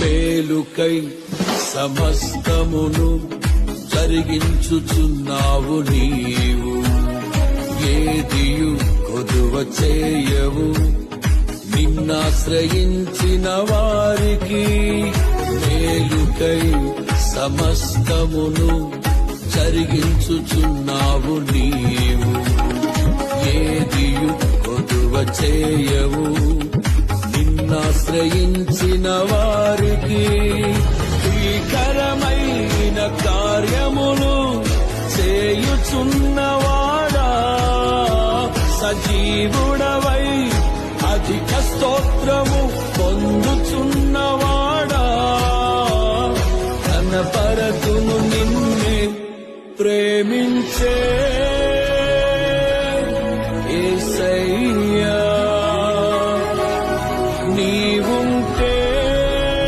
మేలుకై సమస్తమును జరిగించుచున్నావు నీవు. ఏదియు కొదువ చేయవు. నిన్నాశ్రయించిన వారికి మేలుకై సమస్తమును జరిగించుచున్నావు నీవు. ఏదియు కొదువ చేయవు. నిన్నాశ్రయించిన వారికి శ్రీకరమైన కార్యములు చేయుచున్నవాడా? సజీవుడవై అధిక స్తోత్రము పొందుచున్నవాడా? కనపరతును నిన్నే ప్రేమించే నీవుంటే